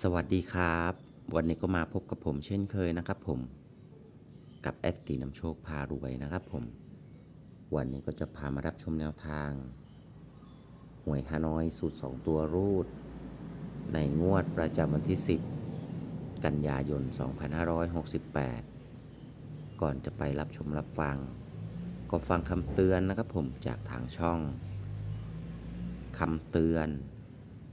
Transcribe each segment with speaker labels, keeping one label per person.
Speaker 1: สวัสดีครับ วันนี้ก็มาพบกับผมเช่นเคยนะครับผมกับแอดตีน้ำโชคพารวยนะครับผม วันนี้ก็จะพามารับชมแนวทาง หวยฮานอยสูตร 2 ตัวรูด ในงวดประจำวันที่ 10 กันยายน 2568 ก่อนจะไปรับชมรับฟัง ก็ฟังคำเตือนนะครับผมจากทางช่องคำเตือน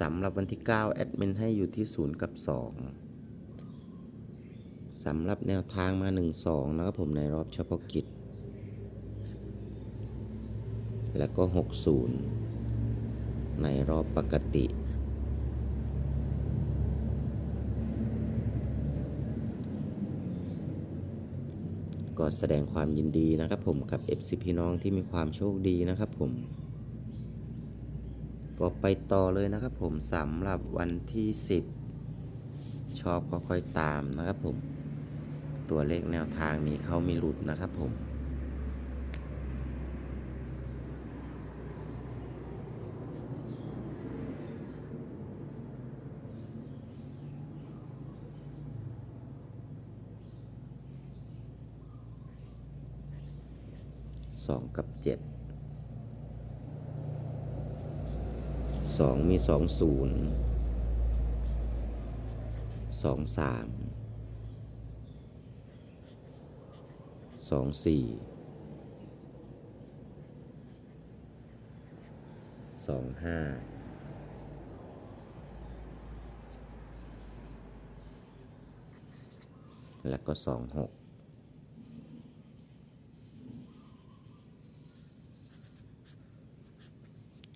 Speaker 1: สำหรับวันที่ 9 แอดมินให้อยู่ที่ 0 กับ 2 สำหรับแนวทางมา 1 2 นะครับผมในรอบเฉพาะกิจ แล้วก็ 60 ในรอบปกติก็แสดงความยินดีนะครับผมกับ FC พี่น้องที่มีความโชคดีนะครับผม ก็ไปต่อเลยนะครับผมสำหรับวันที่ 10 ชอบก็ค่อยตามนะครับผม ตัวเลขแนวทางนี้เขามีหลุดนะครับผมสองกับเจ็ด สองมีสองศูนย์สองสามสองสี่สองห้าแล้วก็สองหก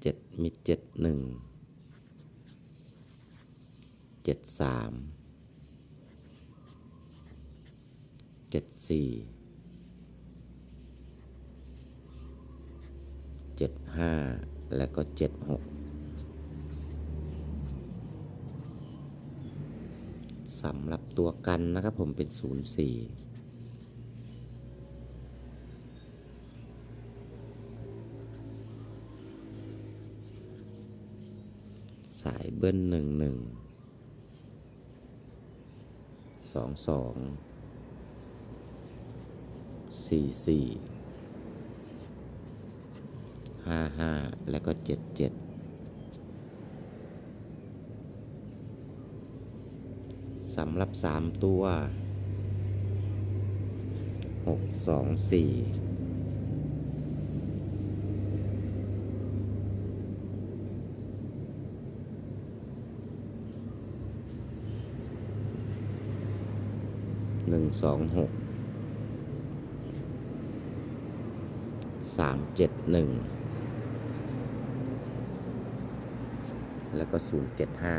Speaker 1: เจ็ด มีเจ็ดหนึ่งเจ็ดสามเจ็ดสี่เจ็ดห้าแล้วก็เจ็ดหกสำหรับตัวกันนะครับผมเป็นศูนย์สี่ สายเบิ้ลหนึ่งหนึ่งสองสองสี่สี่ห้าห้าแล้วก็เจ็ดเจ็ดสำหรับสามตัวหกสองสี่ หนึ่งสองหกสามเจ็ดหนึ่งแล้วก็ศูนย์เจ็ดห้า